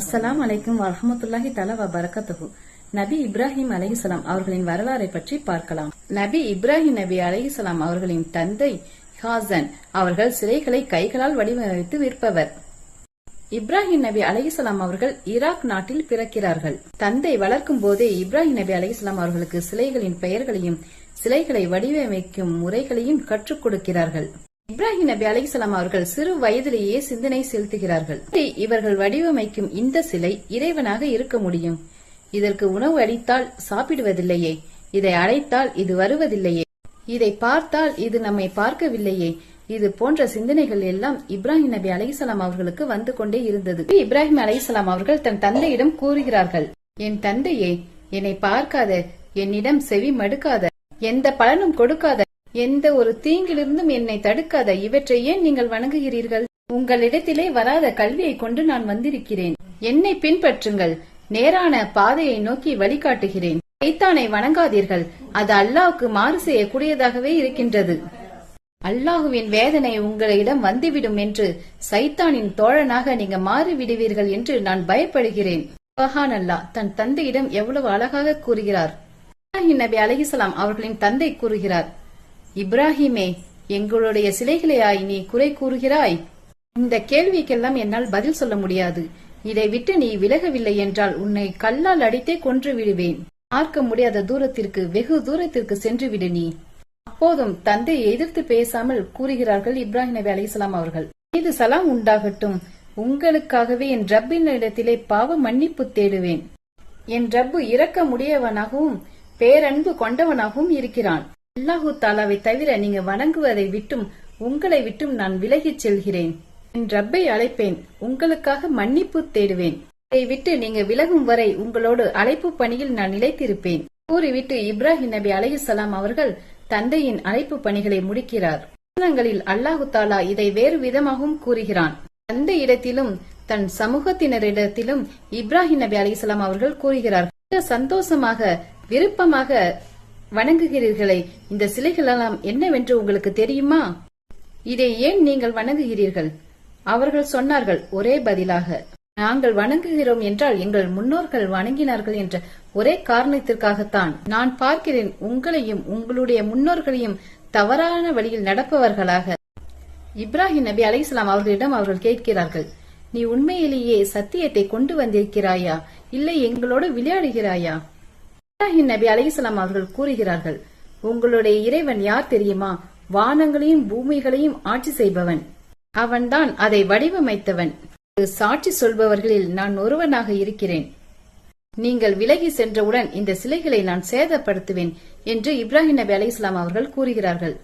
அஸ்லாம் அலைக்கும் வரமத்துல்லாஹி தலா வ நபி இப்ராஹிம் அலைஹிஸ்ஸலாம் அவர்களின் வரலாறை பற்றி பார்க்கலாம். நபி இப்ராஹிம் நபி அலைஹிஸ்ஸலாம் அவர்களின் தந்தை ஹாசன் அவர்கள் சிலைகளை கைகளால் வடிவமைத்து விற்பவர். இப்ராஹிம் நபி அலைஹிஸ்ஸலாம் அவர்கள் ஈராக் நாட்டில் பிறக்கிறார்கள். தந்தை வளர்க்கும் போதே இப்ராஹிம் நபி அலைஹிஸ்ஸலாம் அவர்களுக்கு சிலைகளின் பெயர்களையும் சிலைகளை வடிவமைக்கும் முறைகளையும் கற்றுக் கொடுக்கிறார்கள். இப்ராஹிம் நபி அலிசலாம் அவர்கள் சிறு வயதிலேயே சிந்தனை செலுத்துகிறார்கள். இவர்கள் வடிவமைக்கும் இந்த சிலை இறைவனாக இருக்க முடியும்? இதற்கு உணவு அளித்தால் சாப்பிடுவதில்லையே. இதை அழைத்தால் இது வருவதில்லையே. இதை பார்த்தால் இது நம்மை பார்க்கவில்லையே. இது போன்ற சிந்தனைகள் எல்லாம் இப்ராஹிம் நபி அலிசலாம் அவர்களுக்கு வந்து கொண்டே இருந்தது. இப்ராஹிம் அலிசலாம் அவர்கள் தன் தந்தையிடம் கூறுகிறார்கள் என் தந்தையே என்னை பார்க்காத என்னிடம் செவி மடுக்காத எந்த பலனும் கொடுக்காத எந்த ஒரு தீங்கிலிருந்தும் என்னை தடுக்காத இவற்றை ஏன் நீங்கள் வணங்குகிறீர்கள்? உங்களிடத்திலே வராத கல்வியை கொண்டு நான் வந்திருக்கிறேன். என்னை பின்பற்றுங்கள். நேரான பாதையை நோக்கி வழிகாட்டுகிறேன். சைத்தானை வணங்காதீர்கள். அது அல்லாவுக்கு மாறு செய்யக்கூடியதாகவே இருக்கின்றது. அல்லாஹுவின் வேதனை உங்களிடம் வந்துவிடும் என்று சைத்தானின் தோழனாக நீங்க மாறிவிடுவீர்கள் என்று நான் பயப்படுகிறேன். சுபஹான் அல்லாஹ் தன் தந்தையிடம் எவ்வளவு அழகாக கூறுகிறார். நபி அலைஹிஸ்ஸலாம் அவர்களின் தந்தை கூறுகிறார். இப்ராஹிமே எங்களுடைய சிலைகளையாய் நீ குறை கூறுகிறாய். இந்த கேள்விக்கெல்லாம் என்னால் பதில் சொல்ல முடியாது. இதை விட்டு நீ விலகவில்லை என்றால் உன்னை கல்லால் அடித்தே கொன்று விடுவேன். பார்க்க முடியாத தூரத்திற்கு வெகு தூரத்திற்கு சென்று விடு நீ. அப்போதும் தந்தையை எதிர்த்து பேசாமல் கூறுகிறார்கள் இப்ராஹிம் நபி அலிசலாம் அவர்கள். மீது சலாம் உண்டாகட்டும். உங்களுக்காகவே என் ரப்பினிடத்திலே பாவ மன்னிப்பு தேடுவேன். என் ரப்பு இறக்க முடியவனாகவும் பேரன்பு கொண்டவனாகவும் இருக்கிறான். அல்லாஹு தாலாவை தவிர நீங்க வணங்குவதை விட்டும் உங்களை விட்டும் நான் விலகிச் செல்கிறேன். என் ரப்பை அழைப்பேன் உங்களுக்காக மன்னிப்பு தேடுவேன். இதை விட்டு நீங்க விலகும் வரை உங்களோடு அழைப்பு பணியில் நான் நிலைத்திருப்பேன். கூறிவிட்டு இப்ராஹிம் நபி அலைஹிஸ்ஸலாம் அவர்கள் தந்தையின் அழைப்பு பணிகளை முடிக்கிறார். வசனங்களில் அல்லாஹு தாலா இதை வேறு விதமாகவும் கூறுகிறான். தந்தை இடத்திலும் தன் சமூகத்தினரிடத்திலும் இப்ராஹிம் நபி அலிசலாம் அவர்கள் கூறுகிறார் மிக சந்தோஷமாக விருப்பமாக வணங்குகிறீர்களே இந்த சிலைகளெல்லாம் என்னவென்று உங்களுக்கு தெரியுமா? இதை ஏன் நீங்கள் வணங்குகிறீர்கள்? அவர்கள் சொன்னார்கள் ஒரே பதிலாக நாங்கள் வணங்குகிறோம் என்றால் எங்கள் முன்னோர்கள் வணங்கினார்கள் என்ற ஒரே காரணத்திற்காகத்தான். நான் பார்க்கிறேன் உங்களையும் உங்களுடைய முன்னோர்களையும் தவறான வழியில் நடப்பவர்களாக. இப்ராஹிம் நபி அலிஸ்லாம் அவர்களிடம் அவர்கள் கேட்கிறார்கள் நீ உண்மையிலேயே சத்தியத்தை கொண்டு வந்திருக்கிறாயா? இல்லை எங்களோடு விளையாடுகிறாயா? இப்ராஹிம் நபி அலைஹிஸ்ஸலாம் அவர்கள் கூறுகிறார்கள் உங்களுடைய இறைவன் யார் தெரியுமா? வானங்களையும் பூமிகளையும் ஆட்சி செய்பவன். அவன்தான் அதை வடிவமைத்தவன். சாட்சி சொல்பவர்களில் நான் ஒருவனாக இருக்கிறேன். நீங்கள் விலகி சென்றவுடன் இந்த சிலைகளை நான் சேதப்படுத்துவேன் என்று இப்ராஹிம் நபி அலைஹிஸ்லாம் அவர்கள் கூறுகிறார்கள்.